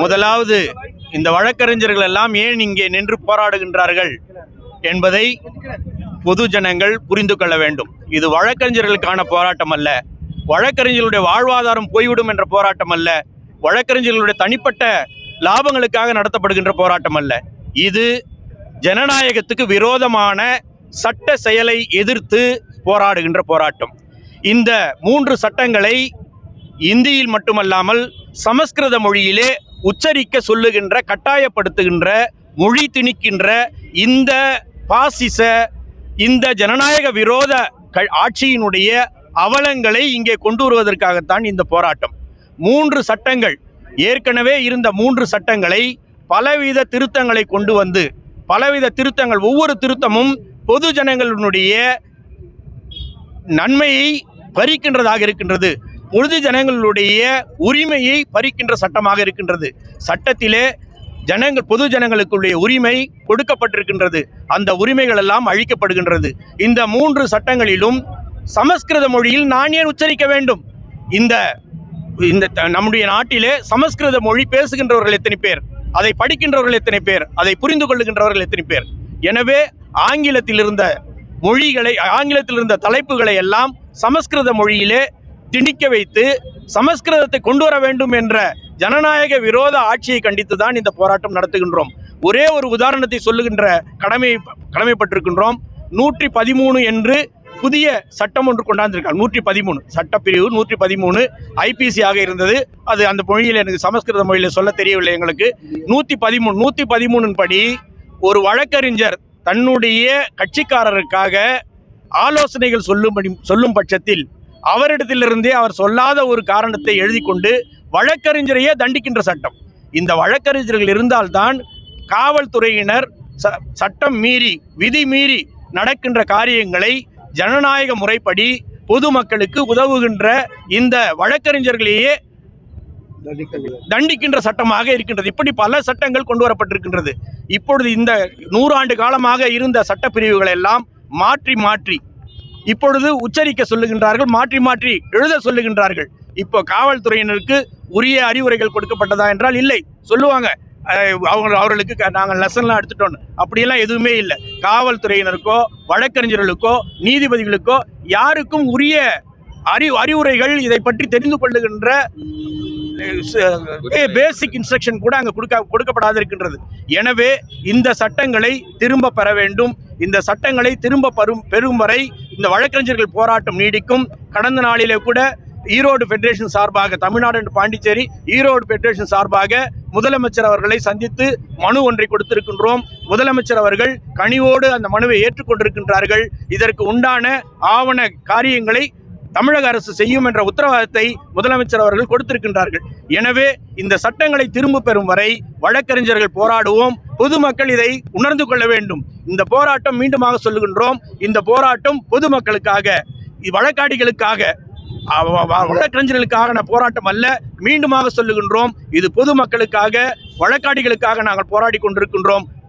முதலாவது இந்த வழக்கறிஞர்கள் எல்லாம் ஏன் இங்கே நின்று போராடுகின்றார்கள் என்பதை பொது ஜனங்கள் புரிந்து கொள்ள வேண்டும். இது வழக்கறிஞர்களுக்கான போராட்டம் அல்ல. வழக்கறிஞர்களுடைய வாழ்வாதாரம் போய்விடும் என்ற போராட்டம் அல்ல. வழக்கறிஞர்களுடைய தனிப்பட்ட லாபங்களுக்காக நடத்தப்படுகின்ற போராட்டம் அல்ல. இது ஜனநாயகத்துக்கு விரோதமான சட்ட செயலை எதிர்த்து போராடுகின்ற போராட்டம். இந்த மூன்று சட்டங்களை இந்தியில் மட்டுமல்லாமல் சமஸ்கிருத மொழியிலே உச்சரிக்க சொல்லுகின்ற கட்டாயப்படுத்துகின்ற மொழி திணிக்கின்ற இந்த பாசிச இந்த ஜனநாயக விரோத க- ஆட்சியினுடைய அவலங்களை இங்கே கொண்டு வருவதற்காகத்தான் இந்த போராட்டம். மூன்று சட்டங்கள் ஏற்கனவே இருந்த மூன்று சட்டங்களை பலவித திருத்தங்களை கொண்டு வந்து பலவித திருத்தங்கள் ஒவ்வொரு திருத்தமும் பொது ஜனங்களுடைய நன்மையை பறிக்கின்றதாக இருக்கின்றது. பொழுது ஜனங்களுடைய உரிமையை பறிக்கின்ற சட்டமாக இருக்கின்றது. சட்டத்திலே ஜனங்கள் பொது ஜனங்களுக்குடைய உரிமை கொடுக்கப்பட்டிருக்கின்றது. அந்த உரிமைகள் எல்லாம் அழிக்கப்படுகின்றது. இந்த மூன்று சட்டங்களிலும் சமஸ்கிருத மொழியில் நான் ஏன் உச்சரிக்க வேண்டும்? இந்த இந்த த- நம்முடைய நாட்டிலே சமஸ்கிருத மொழி பேசுகின்றவர்கள் எத்தனை பேர்? அதை படிக்கின்றவர்கள் எத்தனை பேர்? அதை புரிந்து கொள்ளுகின்றவர்கள் எத்தனை பேர்? எனவே ஆங்கிலத்தில் இருந்த மொழிகளை ஆங்கிலத்தில் இருந்த தலைப்புகளை எல்லாம் சமஸ்கிருத மொழியிலே திணிக்க வைத்து சமஸ்கிருதத்தை கொண்டு வர வேண்டும் என்ற ஜனநாயக விரோத ஆட்சியை கண்டித்து தான் இந்த போராட்டம் நடத்துகின்றோம். ஒரே ஒரு உதாரணத்தை சொல்லுகின்ற கடமை கடமைப்பட்டிருக்கின்றோம். நூற்றி பதிமூணு என்று புதிய சட்டம் ஒன்று கொண்டாந்திருக்காங்க. நூற்றி பதிமூணு. சட்டப்பிரிவு நூற்றி பதிமூணு ஐபிசி ஆக இருந்தது. அது அந்த மொழியில் எனக்கு சமஸ்கிருத மொழியில் சொல்ல தெரியவில்லை எங்களுக்கு. நூற்றி பதிமூணு நூற்றி பதிமூணின் படி ஒரு வழக்கறிஞர் தன்னுடைய கட்சிக்காரருக்காக ஆலோசனைகள் சொல்லும்படி சொல்லும் பட்சத்தில் அவரிடத்திலிருந்தே அவர் சொல்லாத ஒரு காரணத்தை எழுதி கொண்டு வழக்கறிஞரையே தண்டிக்கின்ற சட்டம். இந்த வழக்கறிஞர்கள் இருந்தால்தான் காவல்துறையினர் ச- சட்டம் மீறி விதி மீறி நடக்கின்ற காரியங்களை ஜனநாயக முறைப்படி பொதுமக்களுக்கு உதவுகின்ற இந்த வழக்கறிஞர்களையே தண்டிக்கின்ற சட்டமாக இருக்கின்றது. இப்படி பல சட்டங்கள் கொண்டு வரப்பட்டிருக்கின்றது. இப்பொழுது இந்த நூறாண்டு காலமாக இருந்த சட்டப்பிரிவுகளை எல்லாம் மாற்றி மாற்றி இப்பொழுது உச்சரிக்க சொல்லுகின்றார்கள் மாற்றி மாற்றி எழுத சொல்லுகின்றார்கள். இப்போ காவல்துறையினருக்கு உரிய அறிவுரைகள் கொடுக்கப்பட்டதா என்றால் இல்லை. சொல்லுவாங்க அவங்க அவர்களுக்கு க- நாங்கள் லெசன்லாம் எடுத்துட்டோம் அப்படியெல்லாம் எதுவுமே இல்லை. காவல்துறையினருக்கோ வழக்கறிஞர்களுக்கோ நீதிபதிகளுக்கோ யாருக்கும் உரிய அறி அறிவுரைகள் இதை பற்றி தெரிந்து கொள்ளுகின்ற பேசிக் இன்ஸ்ட்ரக்ஷன் கூட அங்கே கொடுக்க கொடுக்கப்படாது இருக்கின்றது எனவே இந்த சட்டங்களை திரும்ப பெற வேண்டும். இந்த சட்டங்களை திரும்ப பெறும் பெறும் வரை இந்த வழக்கறிஞர்கள் போராட்டம் நீடிக்கும். கடந்த நாளிலே கூட ஈரோடு ஃபெடரேஷன் சார்பாக தமிழ்நாடு and பாண்டிச்சேரி ஈரோடு ஃபெடரேஷன் சார்பாக முதலமைச்சர் அவர்களை சந்தித்து மனு ஒன்றை கொடுத்திருக்கின்றோம். முதலமைச்சர் அவர்கள் கனிவோடு அந்த மனுவை ஏற்றுக்கொண்டிருக்கின்றார்கள். இதற்கு உண்டான ஆவண காரியங்களை தமிழக அரசு செய்யும் என்ற உத்தரவாதத்தை முதலமைச்சர் அவர்கள் கொடுத்திருக்கின்றார்கள். எனவே இந்த சட்டங்களை திரும்ப பெறும் வரை வழக்கறிஞர்கள் போராடுவோம். பொதுமக்கள் இதை உணர்ந்து கொள்ள வேண்டும். இந்த போராட்டம் மீண்டுமாக சொல்லுகின்றோம். இந்த போராட்டம் பொதுமக்களுக்காக வழக்காடிகளுக்காக வழக்கறிஞர்களுக்கான போராட்டம் அல்ல. மீண்டுமாக சொல்லுகின்றோம். இது பொதுமக்களுக்காக வழக்காடிகளுக்காக நாங்கள் போராடி கொண்டிருக்கின்றோம்.